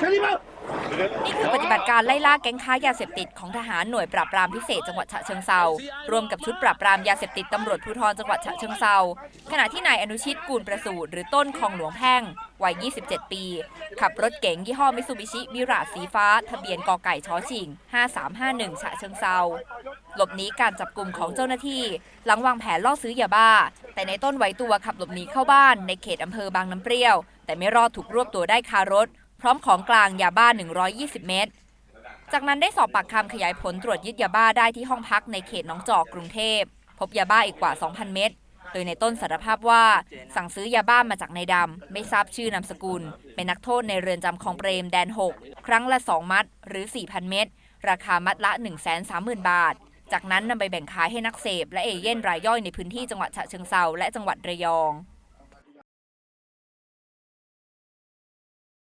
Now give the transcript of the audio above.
นี่คือปฏิบัติการไล่ล่าแก๊งค้ายาเสพติดของทหารหน่วยปราบปรามพิเศษจังหวัดฉะเชิงเซารวมกับชุดปราบปรามยาเสพติดตำรวจภูธรจังหวัดฉะเชิงเซาขณะที่นายอนุชิตกูลประสูตรหรือต้นคองหลวงแพ่งวัย 27 ปี ขับรถเก๋งยี่ห้อมิซูบิชิมิราสีฟ้า ทะเบียนกอไก่ชอชิง 5351 ฉะเชิงเซาหลบหนีการจับกลุ่มของเจ้าหน้าที่ หลังวางแผนล่อซื้อยาบ้า แต่ในต้นไหวตัวขับหลบหนีเข้าบ้านในเขตอำเภอบางน้ำเปรี้ยว แต่ไม่รอดถูกรวบตัวได้คารถ พร้อมของกลางยาบ้า 120 เม็ดจากนั้นได้สอบปากคำขยายผลตรวจยึดยาบ้าได้ที่ห้องพักในเขตหนองจอกกรุงเทพ พบยาบ้าอีกกว่า 2,000 เม็ด โดยในต้นสารภาพว่า สั่งซื้อยาบ้ามาจากนายดำ ไม่ทราบชื่อนามสกุล เป็นนักโทษในเรือนจำคลองเปรมแดน 6 ครั้งละ 2 มัดหรือ 4,000 เม็ด ราคามัดละ 130,000 บาท จากนั้นนำไปแบ่งขายให้นักเสพและเอเย่นรายย่อยในพื้นที่จังหวัดฉะเชิงเซาและจังหวัดระยอง